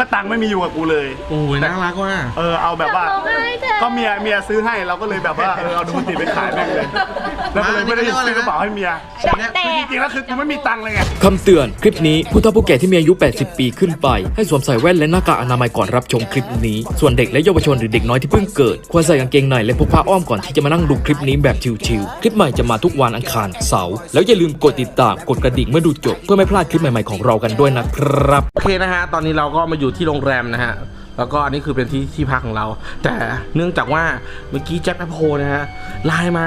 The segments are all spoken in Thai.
ก็ตังค์ไม่มีอยู่กับกูเลย โอ้ยน่ารักว่ะเออเอาแบบว่าร้องไห้เถอะก็เมียเมียซื้อให้เราก็เลยแบบว่าเออเอาดูมันติไปขายแม่งเลย แล้วก็เลยไม่ได้ซื้อกระเป๋าให้เมียแต่คือจริงๆแล้วคือกูไม่มีตังค์เลยไงคำเตือน คลิปนี้ผู้เฒ่าผู้แก่ที่มีอายุ 80 ปีขึ้นไป ให้สวมใส่แว่นและหน้ากากอนามัยก่อนรับชมคลิปนี้ ส่วนเด็กและเยาวชนหรือเด็กน้อยที่เพิ่งเกิด ควรใส่กางเกงในและพกผ้าอ้อมก่อนที่จะมานั่งดูคลิปนี้แบบชิวๆ คลิปใหม่จะมาทุกวันอังคารเสาร์ แล้วอย่าลืมกดติดตาม กดกระดิ่งเมื่อดูจบเพื่อไม่พลาดคลิปใหม่ๆของเรากันด้วยนะครับ โอเคนะฮะ ตอนนี้เราก็มาอยู่ที่โรงแรมนะฮะ แล้วก็อันนี้คือเป็นที่ที่พักของเรา แต่เนื่องจากว่าเมื่อกี้แจ็คแอปโพนะฮะไลน์มา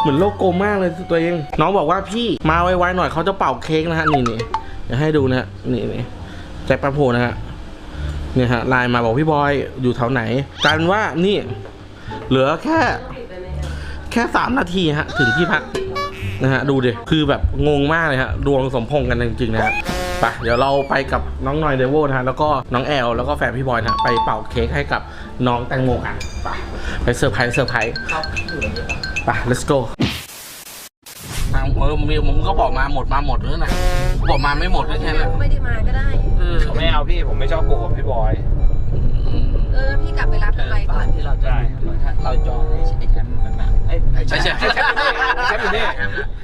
เหมือนโลกโกลมากเลยตัวเอง น้องบอกว่าพี่มาไวๆหน่อยเขาจะเป่าเค้กนะฮะนี่นี่เดี๋ยวให้ดูนะฮะนี่นี่แจ็คแอปโพนะฮะเนี่ยฮะไลน์มาบอกพี่บอยอยู่แถวไหนกลายเป็นว่านี่ เหลือแค่ แค่สามนาทีฮะ ถึงที่พักนะฮะ ดูดิ คือแบบงงมากเลยฮะ ดวงสมพงกันจริงๆนะฮะไปเดี๋ยวเราไปกับน้องหนอยเดวโวนะฮะ แล้วก็น้องแอล แล้วก็แฟนพี่บอยนะ ไปเป่าเค้กให้กับ น้องแตงโมกัน ไปไปเซอร์ไพรส์เซอร์ไพรส์ไป let's go ทางเออมึงมึงก็บอกมาหมดมาหมดแล้วนะบอกมาไม่หมดก็แค่นั้นไม่ได้มาก็ได้เออผมไม่เอาพี่ผมไม่ชอบโกหกพี่บอย เออพี่กลับไปรับอะไรก่อน ที่เราจะเราจองในแคมป์นั้นนะเอ้ยใช่ใช่แคมป์อยู่นี่แคมป์อยู่นี่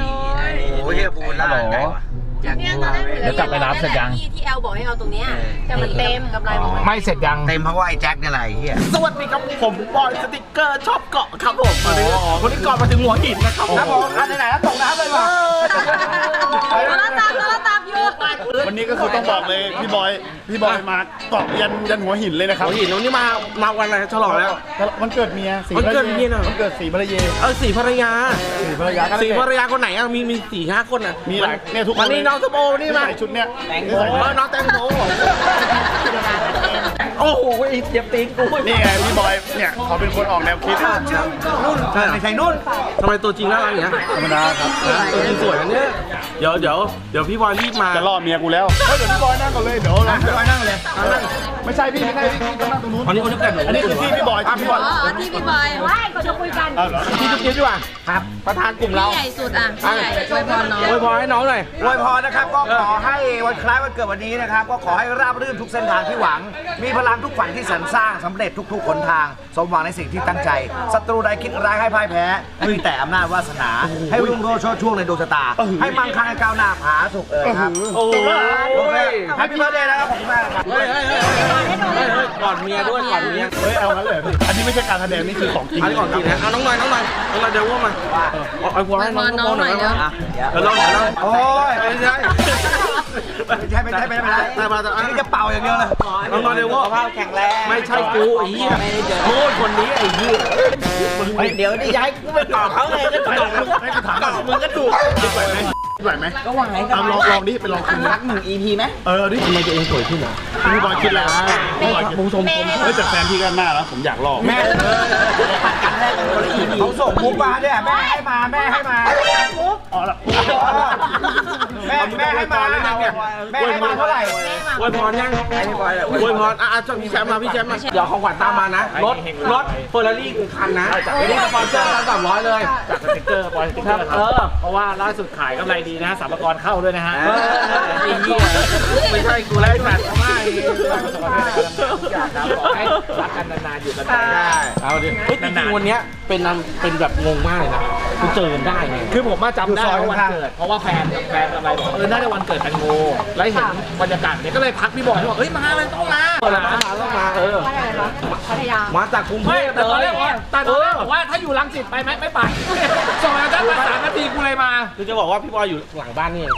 น้อยโอ้ยพูดล่าไงวะ เนี่ยตอนแรกเดี๋ยวกลับไปรับเสร็จยัง ที่ที่แอลบอกให้เอาตรงเนี้ยแต่มันเต็มกำไรบอกว่าไม่เสร็จยัง เต็มเพราะว่าไอ้แจ็คเนี่ยแหละไอ้เหี้ย สวัสดีครับผมบอยสติกเกอร์ชอบเกาะครับผมวันนี้วันนี้เกาะมาถึงหัวหินนะครับครับผมอันไหนๆแล้วตกน้ำเลยว่ะแล้วตามแล้วตามอยู่วันนี้ก็คือต้องบอกเลยพี่บอยพี่บอยมาเกาะยันยันหัวหินเลยนะครับหัวหินวันนี้มามาวันอะไรฉลองแล้ว มันเกิดเมียสีวันเกิดเมียเหรอ มันเกิดสีภรรยาเออสีภรรยาสีภรรยาก็สีภรรยาคนไหนอะมีมีสี่ห้าคนอะมีหลายเนี่ยทุกคนวันนี้น้องสโบนี่มาใส่ชุดเนี้ยแตงโมน้องแตงโม โอ้โหไอ้เจ็บตีนกูนี่ไงพี่บอยเนี่ยเขาเป็นคนออกแนวคิดนุ่นไม่ใช่นุ่นทำไมตัวจริงน่ารักอย่างเงี้ยธรรมดาครับตัวจริงสวยนะเนี่ยเดี๋ยวเดี๋ยวเดี๋ยวพี่บอยรีบมาจะล่อเมียกูแล้วเฮ้ยเดี๋ยวพี่บอยนั่งก่อนเลยเดี๋ยวเราพี่บอยนั่งเลยไม่ใช่พี่ไม่ใช่พี่พี่ต้องนั่งตรงนู้นอันนี้คนนี้แก่หนูอันนี้คือที่พี่บอยที่พี่บอยอ๋อที่พี่บอยว่ายก็จะคุยกันเอาเหรอพี่ทุกทีดีกว่าครับ ประธานกลุ่มเราพี่ใหญ่สุดอะพี่ใหญ่ช่วยพรน้องอวยพรให้น้องหน่อยอวยพรนะครับก็ขอให้วันคล้ายวันเกิดวันนี้นะครับก็ขอให้ราบรื่นทุกเส้นทางที่หวังมีพลังทุกฝันที่สรรสร้างสำเร็จทุกๆหนทาง สมหวังในสิ่งที่ตั้งใจศัตรูใดคิดร้ายให้พ่ายแพ้มีแต่อำนาจวาสนา ให้รุ่งโรจน์โชดช่วงในดวงชะตา ให้มั่งคั่งให้ก้าวหน้าผาสุกเอ่ยครับโอ้โหโอเคให้พี่เบิร์ดเดย์นะครับขอบคุณมากครับเฮ้ยเฮ้ยเฮ้ยเฮ้ยเฮ้ยกอดเมียด้วยกอดเมียเฮ้ยเอางั้นเลยพี่อันนี้ไม่ใช่การแสดงนี่คือของจริงอันนี้ก่อนกินนะเอาน้องหน่อยน้องหน่อยน้องหน่อยเดี๋ยวว่ามาเอาไอ้พวกให้น้องน้องหน่อยเดี๋ยวเดี๋ยวลองเดี๋ยวลองโอ้ยไม่ใช่ ไม่ใช่ไม่ใช่ไม่ใช่ไม่ใช่แต่มาแต่อันนี้จะเป่าอย่างเดียวเลยน้องหน่อยเลยว่าภาพแข็งแรงไม่ใช่กูไอ้เหี้ยโม้คนนี้ไอ้เหี้ยเดี๋ยวนี่ย้ายกูไปต่อเขาเลยก็ต่อให้กูถามต่อมึงก็ถูก ไหวไหมก็ไหวครับลองลองดิไปลองคุมรักหนึ่ง EP ไหมเออดิทำไมตัวเองสวยขึ้นอะพี่บอยคิดแล้วพี่บอยคิดผู้ชมชมเฮ้ยแต่แฟนพี่ก็หน้าแล้วผมอยากลองแม่ผัดกันแรกคนละ EP เขาส่งมุกมาเนี่ยแม่ให้มาแม่ให้มาอ๋อละแม่แม่ให้มาแล้วเนี่ยแม่ให้มาเท่าไหร่อวยพรยังอวยพรอะอะพี่แชมป์มาพี่แชมป์มาเดี๋ยวของขวัญตามมานะรถรถเฟอร์รารี่คือคันนะไม่ได้สปอนเซอร์ละสามร้อยเลยจากสติ๊กเกอร์บอยสติ๊กเกอร์คเอรับอเพราะว่าล่าสุดขายกำไรดีนะสามกรเข้าด้วยนะฮะเออไอ้เหี้ยไม่ใช่กูไล่แฟนไม่ขอให้รักกันนานๆอยู่กันไปได้เอาดิเฮ้ยจริงๆวันเนี้ยเป็นนำเป็นแบบงงมากเลยนะกูเจอกันได้ไงคือผมมาจำได้ว่าวันเกิด เพราะว่าแฟนแฟนอะไรบอกว่าเออน่าจะวันเกิดแตงโมแล้วเห็นบรรยากาศเนี่ยก็เลยพักพี่บอยบอกเฮ้ยมาเลยต้องมา เวลามาต้องมาเออพัทยามาจากกรุงเทไม่พแต่ตอนเลแรยกว่าแต่ตอนแรกบอกว่าถ้าอยู่รังสิตไปไหมไม่ไปส่งมาตั้งแต่สามนาทีกูเลยมา คือจะบอกว่าพี่บอยอยู่หลังบ้านนี่เอง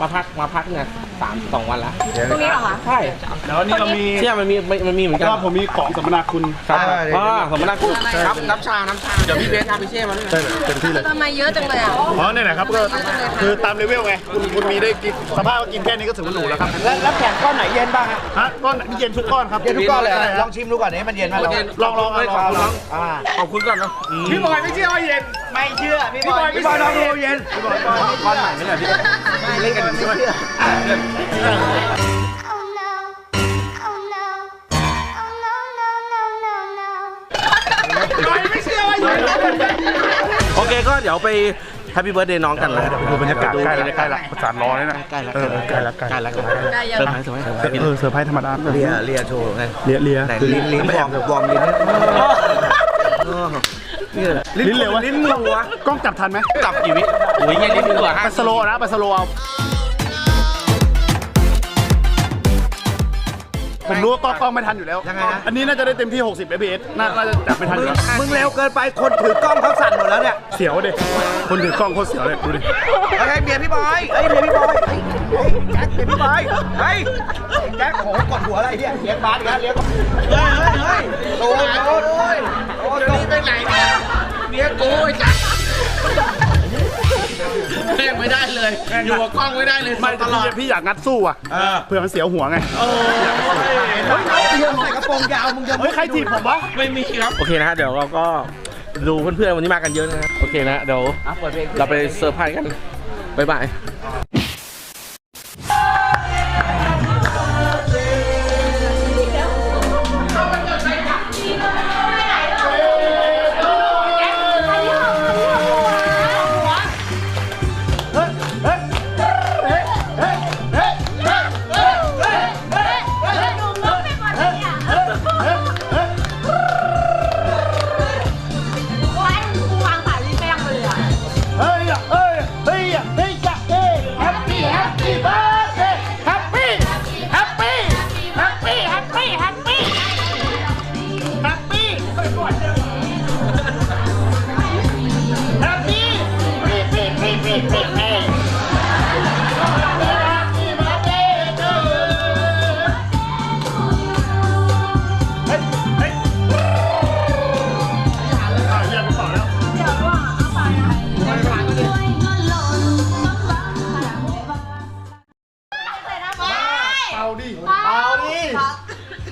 มาพักมาพักเนี่ยสามสองวันแล้วตรงนี้เหรอคะ ใช่แล้ววันนี้เรามีเชื่อมันมีมันมีเหมือนเพกันราะว่าผมมีของสัมมนาคุณครับอ่าสมนาคุณครับน้ำชาน้ำชาเดี๋ยวพี่เบสพาไปเช่มาด้วยเต็มที่เลยทำไมเยอะจังเลยอะอ๋อเนี่ยนะครับก็คือตามเลเวลไงคุณคุณมีได้กินสภาพว่ากินแค่นี้ก็ถือว่าหรูแล้วครับแล้วแล้วแข็งก้อนไหนเย็นบ้างฮะฮะก้อนเย็นทุกก้อนครับเย็นทุกก้อนเลยใช่ลครัอบงชิมดูก่อนนี้มันเย็นไหมลองลองลองลองลองอ่าขอบคุณก่อนนะพี่บอยไม่เชื่อว่าเย็นไม่เชื่อพี่บอยพี่บอยลองดูเย็นพี่บอยก้อนใหม่ไม่เหรอพี่เล่นกันไม่เชื่อ Oh no. Oh no. Oh no, no, no, no, no. โอเคก็เดี๋ยวไปแฮปปี้เบิร์ดเดย์น้องกันนะเดี๋ยวไปดูบรรยากาศใกล้ละใกล้ละประสานรอเลยนะใกล้แล้วเออใกล้ละใกล้ใกล้แล้วใกล้ใกล้ยังเซอร์ไพรส์เซอร์ไพรส์เออเซอร์ไพรส์ธรรมดาเลียเลียโชว์ไงเลียเลียไหนลิ้นลิ้นวอร์มวอร์มลิ้นนิดเออนี่ลิ้นเร็ววะลิ้นงงวะกล้องจับทันไหมจับกี่วิอุ้ยเงี้ยนิดนึงกว่าไปสโลว์นะไปสโลว์เอา ผมรู้ว่ากล้องกล้องไม่ทันอยู่แล้วยังไงนะอันนี้น่าจะได้เต็มที่ 60 fps น่าน่าจะจับไม่ทันอมึยู่งแล้วมึงเร็วเกินไปคนถือกล้องเขาสั่นหมดแล้วเนี่ยเสียวดิคนถือกล้องโคตรเสียวเลยดูดิเฮ้ยเมียพี่บอยเฮ้ยเมียพี่บอยเฮ้ยเฮ้ยแจ็คเมียพี่บอยเฮ้ยแจ็คโอ้โหกดหัวอะไรเนี่ยเลี้ยงบาสอีกแล้วเลี้ยงเฮ้ยเฮ้ยเฮ้ยโดนโดนโอ้ยโอ้ยโดนไปไหนเนี่ยเมียกูไอ้จัด แม่งไม่ได้เลย อยู่กับกล้องไม่ได้เลยไม่ตลอดพี่อยากงัดสู้อะเพื่อมันเสียวหัวไงเฮ้ยเรื่องใส่กระโปรงยาวมึงจะเฮ้ยใครถีบผมวะไม่มีครับโอเคนะฮะเดี๋ยวเราก็ดูเพื่อนๆวันนี้มากันเยอะนะฮะโอเคนะเดี๋ยวเราไปเซอร์ไพรส์กันบ๊ายบาย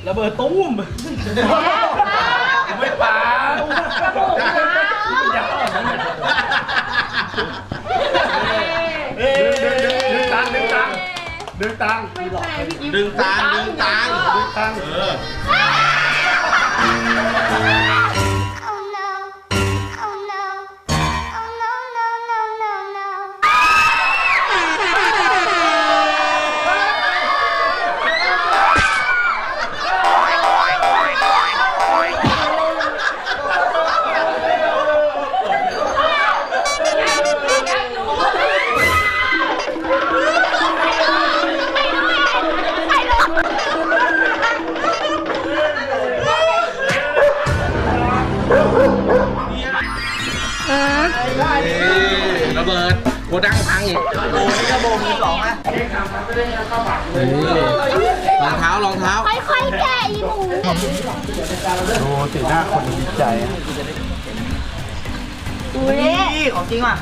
ระเบิดตุ้ม ไม่เปล่าดึงดึงดึงดึงตังดึงตัง ดึงตังดึงตางดึงตาง ดึงตัง Oh รองเท้ารองเท้า ค่อยๆแกะอีหมูโอ้สีหน้าคนดีใจอุ้ยนี่ของจริงว่ะ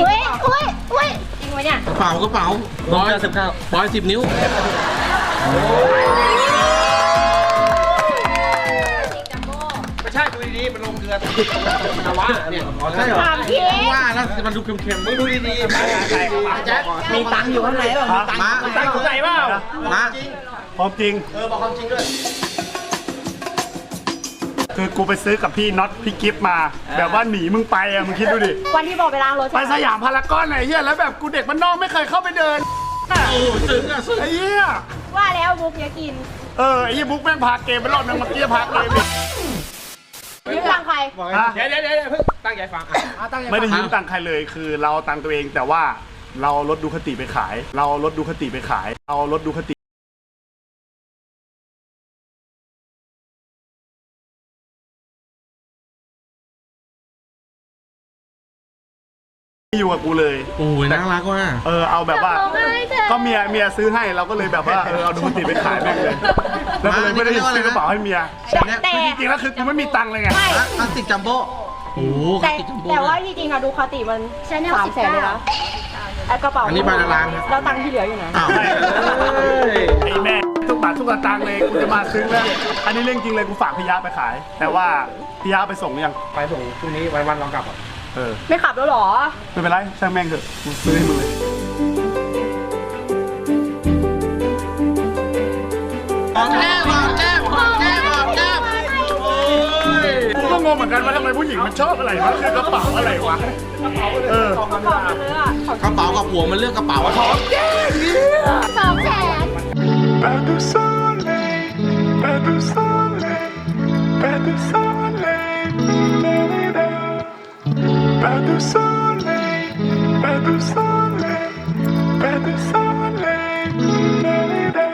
อุ้ยอุ้ยอุ้ยจริงไหมเนี่ยกระเป๋ากระเป๋าร้อยสิบเก้าร้อยสิบนิ้วไม่ ลือติดตรงนาวะเนี่ยใช่เหรอถามพี่ว่าแล้วมันดูเค็มๆมึงดูดีๆมีตังค์อยู่ข้างในป่ะๆมาตั้งใจเปล่ามาพร้อมจริง เออบอกความจริงด้วยคือกูไปซื้อกับพี่น็อตพี่กิฟต์มา แบบว่าหนีมึงไปอะมึงคิดดูดิ วันที่บอกไปล้างรถไปสยามพารากอนไหนเฮียแล้วแบบกูเด็กมันนอกไม่เคยเข้าไปเดินโอ้ซึ้งอะซึ้งไอ้เหี้ยว่าแล้วบุ๊กอย่ากิน เออไอ้เหี้ยบุ๊กแม่งพาเกมไปรอบนึงเมื่อกี้พาเกมอีก ยืมตังค์ใครฮะเดี๋ยวเดี๋ยวเดี๋ยวเพิ่งตั้งใจฟังอะไม่ได้ยืมตังค์ใครเลยคือเราเอาตังค์ตัวเองแต่ว่าเราเอารถดูคติไปขาย เราเอารถดูคติไปขาย เราเอารถดูคติ อยู่กับกูเลย โอ้ยน่ารักว่ะเออเอาแบบว่าร้องไห้เถอะก็เมียเมียซื้อให้เราก็เลยแบบว่าเออเอาดูคติไปขายแม่งเลยแล้วก็เลยไม่ได้ซื้อกระเป๋าให้เมียแต่คือจริงๆแล้วคือกูไม่มีตังค์เลยไงไม่พลาสติกจัมโบ้โอ้โหแต่พลาสติกจัมโบ้แต่ว่าจริงๆอะดูคาติมัน Chanel สามแสนเลยนะไอ้กระเป๋าอันนี้ใบละล้านนะแล้วตังค์ที่เหลืออยู่ไหนอ้าวไอ้แม่ทุกบาททุกสตางค์เลยกูจะมาซื้อแล้วอันนี้เรื่องจริงเลยกูฝากพี่ยาไปขาย แต่ว่าพี่ยาไปส่งหรือยังไปส่งพรุ่งนี้วันวันลองกลับอะ เออ ไม่ขับแล้วเหรอ ไม่เป็นไรช่างแม่งเถอะกูซื้อให้มึงเลยหอมแก้มหอมแก้มหอมแก้มหอมแก้มโอ้ยกูก็งงงเหมือนกันว่าทำไมผู้หญิงมันชอบอะไรวะเรื่องกระเป๋าอะไรวะเออกระเป๋าเรือของกระเป๋ากับหัวมันเลือกกระเป๋าท้องสองแสน Pas de soleil, pas de soleil, pas de soleil, pas de soleil, pas de soleil, pas de soleil, da-da-da.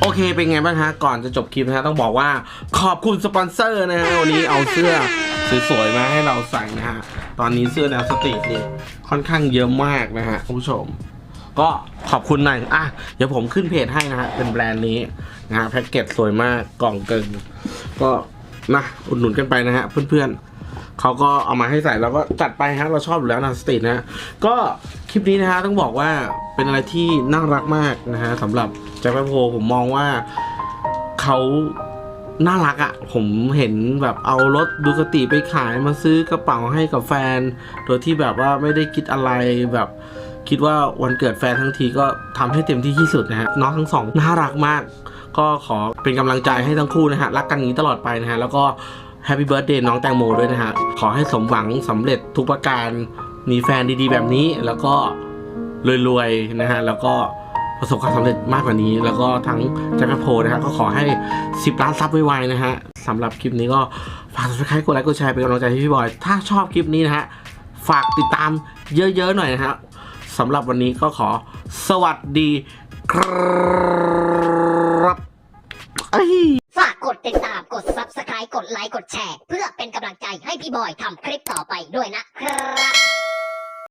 โอเค เป็นไงบ้างฮะ ก่อนจะจบคลิปนะฮะ ต้องบอกว่าขอบคุณสปอนเซอร์นะฮะ วันนี้เอาเสื้อ สวยๆมาให้เราใส่นะฮะ ตอนนี้เสื้อแนวสตรีทนี่ค่อนข้างเยอะมากนะฮะคุณผู้ชม ก็ขอบคุณหน่อยอะเดี๋ยวผมขึ้นเพจให้นะฮะ เป็นแบรนด์นี้นะฮะแพ็กเกจสวยมากกล่องเกินก็นะอุดหนุนกันไปนะฮะเพื่อนๆเขาก็เอามาให้ใส่แล้วก็จัดไปฮะเราชอบอยู่แล้วนะสตรีทนะฮะก็คลิปนี้นะฮะต้องบอกว่าเป็นอะไรที่น่ารักมากนะฮะสำหรับแจ็คแปโพผมมองว่าเขา น่ารักอะ่ะ ผมเห็นแบบเอารถดูกติไปขายมาซื้อกระเป๋าให้กับแฟน โดยที่แบบว่าไม่ได้คิดอะไรแบบคิดว่าวันเกิดแฟนทั้งทีก็ทำให้เต็มที่ที่สุดนะฮะน้องทั้งสองน่ารักมาก ก็ขอเป็นกำลังใจให้ทั้งคู่นะฮะรักกันอย่างนี้ตลอดไปนะฮะแล้วก็แฮปปี้เบิร์ดเดย์น้องแตงโมด้วยนะฮะขอให้สมหวังสำเร็จทุกประการมีแฟนดีๆ แบบนี้แล้วก็รวยๆนะฮะแล้วก็ ประสบความสำเร็จมากกว่านี้ แล้วก็ทั้งแจ็คแพโพนะฮะก็ขอให้ 10 ล้านซับไวๆนะฮะสำหรับคลิปนี้ก็ฝาก subscribe กดไลค์กดแชร์เป็นกำลังใจให้พี่บอย ถ้าชอบคลิปนี้นะฮะฝากติดตามเยอะๆหน่อยนะฮะสำหรับวันนี้ก็ขอสวัสดีครับฝากกดติดตามกด subscribe กดไลค์กดแชร์ เพื่อเป็นกำลังใจให้พี่บอยทำคลิปต่อไปด้วยนะครับ